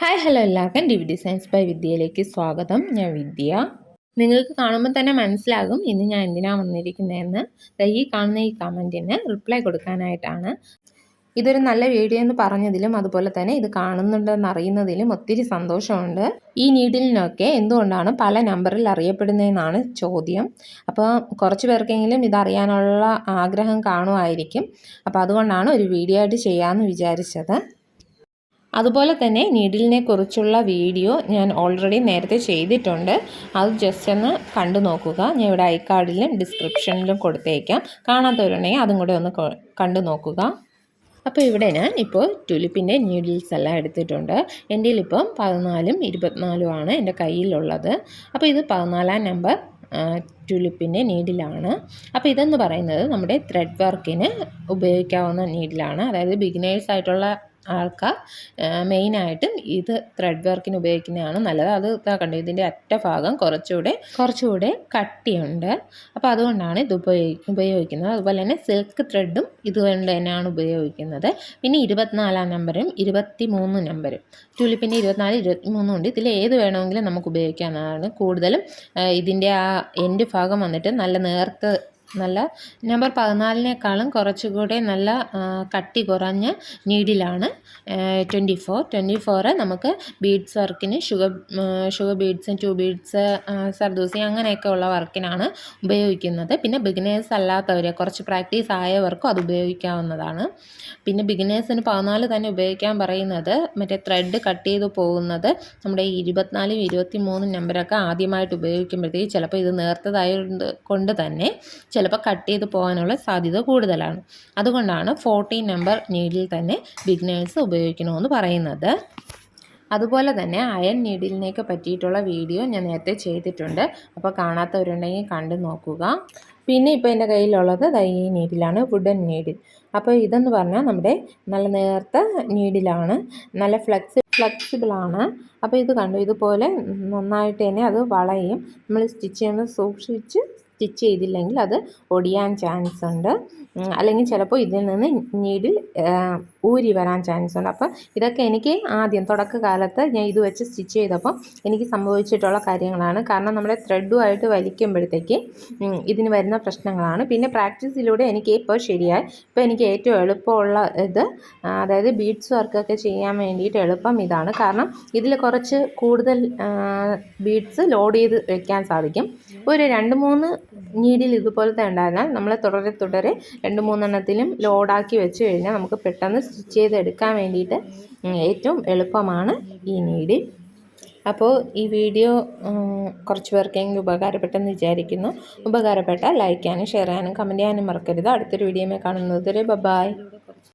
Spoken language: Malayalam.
ഹായ് ഹലോ എല്ലാവർക്കും ഡി വി ഡിസൈൻസ് ബൈ വിദ്യയിലേക്ക് സ്വാഗതം. ഞാൻ വിദ്യ. നിങ്ങൾക്ക് കാണുമ്പോൾ തന്നെ മനസ്സിലാകും ഇന്ന് ഞാൻ എന്തിനാണ് വന്നിരിക്കുന്നതെന്ന്. ഈ കാണുന്ന ഈ കമന്റിന് റിപ്ലൈ കൊടുക്കാനായിട്ടാണ്. ഇതൊരു നല്ല വീഡിയോ എന്ന് പറഞ്ഞതിലും അതുപോലെ തന്നെ ഇത് കാണുന്നുണ്ടെന്ന് അറിയുന്നതിലും ഒത്തിരി സന്തോഷമുണ്ട്. ഈ നീഡിലിനൊക്കെ എന്തുകൊണ്ടാണ് പല നമ്പറിൽ അറിയപ്പെടുന്നതെന്നാണ് ചോദ്യം. അപ്പോൾ കുറച്ച് പേർക്കെങ്കിലും ഇതറിയാനുള്ള ആഗ്രഹം കാണുമായിരിക്കും. അപ്പോൾ അതുകൊണ്ടാണ് ഒരു വീഡിയോ ആയിട്ട് ചെയ്യാമെന്ന് വിചാരിച്ചത്. അതുപോലെ തന്നെ നീഡിലിനെ കുറിച്ചുള്ള വീഡിയോ ഞാൻ ഓൾറെഡി നേരത്തെ ചെയ്തിട്ടുണ്ട്. അത് ജസ്റ്റ് ഒന്ന് കണ്ടു നോക്കുക. ഞാൻ ഇവിടെ ഐ കാർഡിലും ഡിസ്ക്രിപ്ഷനിലും കൊടുത്തേക്കാം. കാണാത്തവരുണ്ടെങ്കിൽ അതും കൂടെ ഒന്ന് കണ്ടു നോക്കുക. അപ്പോൾ ഇവിടെ ഞാൻ ഇപ്പോൾ ടുലിപ്പിന്റെ നീഡിൽസ് എല്ലാം എടുത്തിട്ടുണ്ട്. എന്റെ ഇപ്പം പതിനാലും ഇരുപത്തിനാലും ആണ് എന്റെ കയ്യിലുള്ളത്. അപ്പോൾ ഇത് പതിനാലാം നമ്പർ ടുലിപ്പിന്റെ നീഡിലാണ് അപ്പോൾ ഇതെന്ന് പറയുന്നത് നമ്മുടെ ത്രെഡ് വർക്കിന് ഉപയോഗിക്കാവുന്ന നീഡിലാണ് അതായത് ബിഗിനേഴ്സ് ആയിട്ടുള്ള ആൾക്കാർ മെയിനായിട്ടും ഇത് ത്രെഡ് വർക്കിന് ഉപയോഗിക്കുന്നതാണ് നല്ലത്. അത് കണ്ടു ഇതിന്റെ അറ്റ ഭാഗം കുറച്ചുകൂടെ കുറച്ചുകൂടെ കട്ടിയുണ്ട്. അപ്പോൾ അതുകൊണ്ടാണ് ഇത് ഉപയോഗി ഉപയോഗിക്കുന്നത്. അതുപോലെ തന്നെ സിൽക്ക് ത്രെഡും ഇതുകൊണ്ട് തന്നെയാണ് ഉപയോഗിക്കുന്നത്. പിന്നെ ഇരുപത്തിനാലാം നമ്പറും ഇരുപത്തി മൂന്ന് നമ്പറും ട്യൂലിപ്പിന്റെ ഇരുപത്തിനാല് ഇരുപത്തി മൂന്നും ഉണ്ട്. ഇതിൽ ഏത് വേണമെങ്കിലും നമുക്ക് ഉപയോഗിക്കാവുന്നതാണ്. കൂടുതലും ഇതിന്റെ ആ എൻഡ് ഭാഗം വന്നിട്ട് നല്ല നേർത്ത് നല്ല നമ്പർ പതിനാലിനേക്കാളും കുറച്ചുകൂടെ നല്ല കട്ടി കുറഞ്ഞ നീഡിലാണ് ട്വന്റി ഫോർ ട്വന്റി ഫോറ് നമുക്ക് ബീഡ്സ് വർക്കിന് sugar sugar beads tube beads zardozi അങ്ങനെയൊക്കെ ഉള്ള വർക്കിനാണ് ഉപയോഗിക്കുന്നത്. പിന്നെ ബിഗിനേഴ്സ് അല്ലാത്തവർ കുറച്ച് പ്രാക്ടീസ് ആയവർക്കും അത് ഉപയോഗിക്കാവുന്നതാണ്. പിന്നെ ബിഗിനേഴ്സിന് പതിനാല് തന്നെ ഉപയോഗിക്കാൻ പറയുന്നത് മറ്റേ ത്രെഡ് കട്ട് ചെയ്ത് പോകുന്നത് നമ്മുടെ ഇരുപത്തിനാലും ഇരുപത്തി മൂന്നും നമ്പരൊക്കെ ആദ്യമായിട്ട് ഉപയോഗിക്കുമ്പോഴത്തേക്ക് ചിലപ്പോൾ ഇത് നേർത്തതായത് കൊണ്ട് തന്നെ ചിലപ്പോൾ കട്ട് ചെയ്ത് പോകാനുള്ള സാധ്യത കൂടുതലാണ്. അതുകൊണ്ടാണ് ഫോർട്ടീൻ നമ്പർ നീഡിൽ തന്നെ ബിഗ്നേഴ്സ് ഉപയോഗിക്കണമെന്ന് പറയുന്നത്. അതുപോലെ തന്നെ അയൺ നീഡിലിനെയൊക്കെ പറ്റിയിട്ടുള്ള വീഡിയോ ഞാൻ നേരത്തെ ചെയ്തിട്ടുണ്ട്. അപ്പോൾ കാണാത്തവരുണ്ടെങ്കിൽ കണ്ടു നോക്കുക. പിന്നെ ഇപ്പോൾ എന്റെ കയ്യിലുള്ളത് ഈ നീഡിലാണ് വുഡൻ നീഡിൽ. അപ്പോൾ ഇതെന്ന് പറഞ്ഞാൽ നമ്മുടെ നല്ല നേർത്ത നീഡിലാണ്. നല്ല ഫ്ലെക്സി ഫ്ലെക്സിബിളാണ് അപ്പോൾ ഇത് കണ്ടു ഇതുപോലെ നന്നായിട്ട് തന്നെ അത് വളയും. നമ്മൾ സ്റ്റിച്ച് ചെയ്യുന്നത് സൂക്ഷിച്ച് സ്റ്റിച്ച് ചെയ്തില്ലെങ്കിൽ അത് ഒടിയാൻ ചാൻസ് ഉണ്ട്. അല്ലെങ്കിൽ ചിലപ്പോൾ ഇതിൽ നിന്ന് നീഡിൽ ഊരി വരാൻ ചാൻസ് ഉണ്ട്. അപ്പോൾ ഇതൊക്കെ എനിക്ക് ആദ്യം തുടക്കകാലത്ത് ഞാൻ ഇത് വെച്ച് സ്റ്റിച്ച് ചെയ്തപ്പോൾ എനിക്ക് സംഭവിച്ചിട്ടുള്ള കാര്യങ്ങളാണ്. കാരണം നമ്മുടെ ത്രെഡുമായിട്ട് വലിക്കുമ്പോഴത്തേക്ക് ഇതിന് വരുന്ന പ്രശ്നങ്ങളാണ്. പിന്നെ പ്രാക്ടീസിലൂടെ എനിക്ക് ഇപ്പോൾ ശരിയായി. ഇപ്പോൾ എനിക്ക് ഏറ്റവും എളുപ്പമുള്ള ഇത് അതായത് ബീഡ്സ് വർക്കൊക്കെ ചെയ്യാൻ വേണ്ടിയിട്ട് എളുപ്പം ഇതാണ്. കാരണം ഇതിൽ കുറച്ച് കൂടുതൽ ബീഡ്സ് ലോഡ് ചെയ്ത് വെക്കാൻ സാധിക്കും. ഒരു രണ്ട് മൂന്ന് നീഡിൽ ഇതുപോലത്തെ ഉണ്ടായിരുന്നാൽ നമ്മൾ തുടരെ തുടരെ രണ്ട് മൂന്നെണ്ണത്തിലും ലോഡാക്കി വെച്ച് കഴിഞ്ഞാൽ നമുക്ക് പെട്ടെന്ന് സ്റ്റിച്ച് ചെയ്തെടുക്കാൻ വേണ്ടിയിട്ട് ഏറ്റവും എളുപ്പമാണ് ഈ നീഡിൽ. അപ്പോൾ ഈ വീഡിയോ കുറച്ച് പേർക്കെങ്കിലും ഉപകാരപ്പെട്ടെന്ന് വിചാരിക്കുന്നു. ഉപകാരപ്പെട്ട ലൈക്ക് ചെയ്യാനും ഷെയർ ചെയ്യാനും കമന്റ് ചെയ്യാനും മറക്കരുത്. അടുത്തൊരു വീഡിയോയിൽ കാണുന്നത് വരെ ബൈ